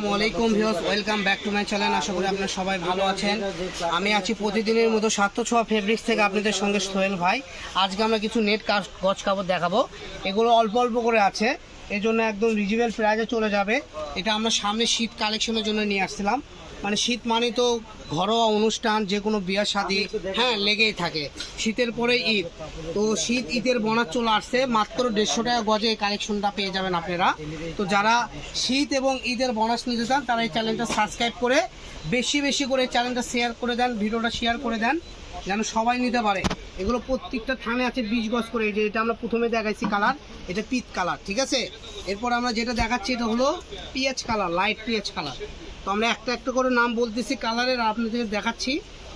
আসসালামু আলাইকুম viewers, welcome back to my channel. আশা করি আপনারা সবাই ভালো আছেন। আমি আছি প্রতিদিনের মতো সাতশো ছোয়া ফেব্রিক্স থেকে আপনাদের সঙ্গে সোহেল ভাই। আজকে আমরা কিছু নেট কাজ গছ কাপড় দেখাবো। এগুলো অল্প অল্প করে আছে। এই জন্য একদম রিজনেবল প্রাইজে চলে যাবে। এটা আমরা সামনে শীত কালেকশনের জন্য নিয়ে আসছিলাম। মানে শীত মানে তো ঘরোয়া অনুষ্ঠান, যে কোনো বিয়ার শাদি হ্যাঁ লেগেই থাকে। শীতের পরে ঈদ। তো শীত ঈদের বোনাস চলে আসছে, মাত্র দেড়শো টাকা গজে এই কালেকশনটা পেয়ে যাবেন আপনারা। তো যারা শীত এবং ঈদের বোনাস নিতে চান, তারা এই চ্যানেলটা সাবস্ক্রাইব করে, বেশি বেশি করে চ্যানেলটা শেয়ার করে দেন, ভিডিওটা শেয়ার করে দেন, যেন সবাই নিতে পারে। এগুলো প্রত্যেকটা থানে আছে বিশ গজ করে যে এটা আমরা প্রথমে দেখাইছি কালার এটা পিত কালার ঠিক আছে? এরপর আমরা যেটা দেখাচ্ছি এটা হলো peach colour light peach colour তো আমরা একটা একটা করে নাম বলতেছি কালারের আপনাদের দেখাচ্ছি।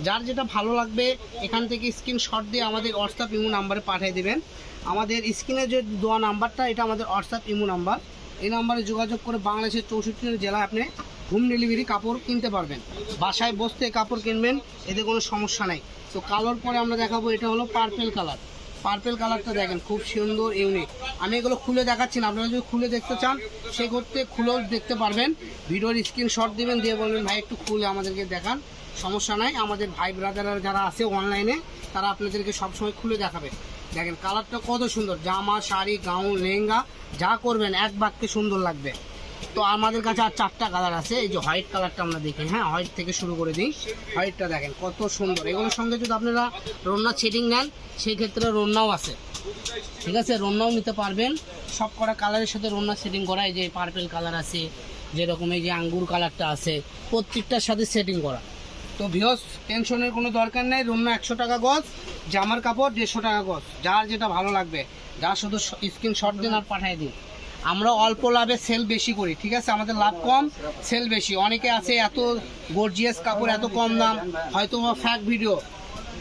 যার যেটা ভালো লাগবে, এখান থেকে স্ক্রিনশট দিয়ে আমাদের হোয়াটসঅ্যাপ ইমো নাম্বারে পাঠিয়ে দেবেন। আমাদের স্ক্রিনে যে দেওয়া নাম্বারটা এটা আমাদের হোয়াটসঅ্যাপ ইমো নাম্বার এই নাম্বারে যোগাযোগ করে বাংলাদেশের চৌষট্টি জেলায় আপনি হোম ডেলিভারি কাপড় কিনতে পারবেন। বাসায় বসতে কাপড় কিনবেন, এতে কোনো সমস্যা নাই। তো কালোর পরে আমরা দেখাবো, এটা হলো পার্পেল কালার পার্পেল কালারটা দেখেন, খুব সুন্দর ইউনিক আমি এগুলো খুলে দেখাচ্ছি না, আপনারা যদি খুলে দেখতে চান সে করতে খুলেও দেখতে পারবেন। ভিডিওর স্ক্রিনশট দিবেন, দিয়ে বলবেন, ভাই, একটু খুলে আমাদেরকে দেখান। সমস্যা নাই, আমাদের ভাই ব্রাদাররা যারা আছে অনলাইনে তারা আপনাদেরকে সবসময় খুলে দেখাবে। দেখেন কালারটা কত সুন্দর। জামা, শাড়ি গাউন লেহেঙ্গা, যা করবেন, এক বাক্যে সুন্দর লাগবে। তো আমাদের কাছে আর চারটা কালার আছে। এই যে হোয়াইট কালারটা আমরা দেখি। হ্যাঁ হোয়াইট থেকে শুরু করে দিই। হোয়াইটটা দেখেন, কত সুন্দর। এগুলোর সঙ্গে যদি আপনারা রন্না সেটিং নেন সেই ক্ষেত্রে রন্নাও আছে। ঠিক আছে? রন্নাও নিতে পারবেন। সব কটা কালারের সাথে রন্না সেটিং করা। এই যে পার্পেল কালার আছে, যেরকম এই যে আঙ্গুর কালারটা আছে, প্রত্যেকটার সাথে সেটিং করা। তো ভিওস টেনশনের কোনো দরকার নেই। রুমনা একশো টাকা গজ, জামার কাপড় দেড়শো টাকা গজ। যার যেটা ভালো লাগবে যা শুধু স্ক্রিনশট দিন আর পাঠিয়ে দিন। আমরা অল্প লাভে সেল বেশি করি, ঠিক আছে? আমাদের লাভ কম সেল বেশি। অনেকে আছে এত গর্জিয়াস কাপড়, এত কম দাম, হয়তো ফ্যাক ভিডিও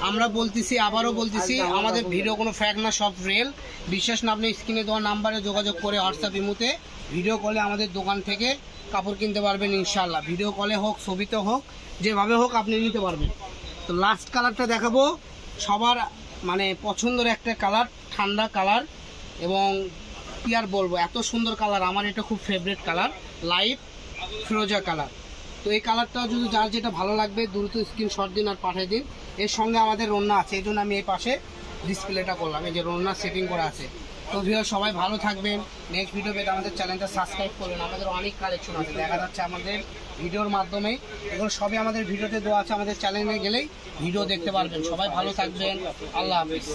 আমরা বলতেছি, আবারও বলতেছি, আমাদের ভিডিও কোনো ফ্যাক না, সব রিয়েল বিশ্বাস না, আপনি স্ক্রিনে দেওয়া নাম্বারে যোগাযোগ করে হোয়াটসঅ্যাপ ইমুতে ভিডিও কলে আমাদের দোকান থেকে কাপড় কিনতে পারবেন ইনশাল্লাহ ভিডিও কলে হোক, ছবিতে হোক, যেভাবে হোক আপনি নিতে পারবেন। তো লাস্ট কালারটা দেখাবো। সবার মানে পছন্দের একটা কালার ঠান্ডা কালার এবং কি আর বলব? এত সুন্দর কালার আমার এটা খুব ফেভারিট কালার লাইট ফিরোজা কালার তো এই কালারটা যদি যার যেটা ভালো লাগবে, দ্রুত স্ক্রিনশট দিন আর পাঠিয়ে দিন। এর সঙ্গে আমাদের রন্না আছে, এই জন্য আমি এই পাশে ডিসপ্লেটা করলাম। এই যে রন্না সেটিং করা আছে। তো ভিডিও সবাই ভালো থাকবেন। নেক্সট ভিডিও পেতে আমাদের চ্যানেলটা সাবস্ক্রাইব করবেন আমাদের অনেক কালেকশন আছে। দেখা যাচ্ছে আমাদের ভিডিওর মাধ্যমে। এগুলো সবই আমাদের ভিডিওতে দেওয়া আছে। আমাদের চ্যানেলে গেলেই ভিডিও দেখতে পারবেন। সবাই ভালো থাকবেন। আল্লাহ হাফিজ।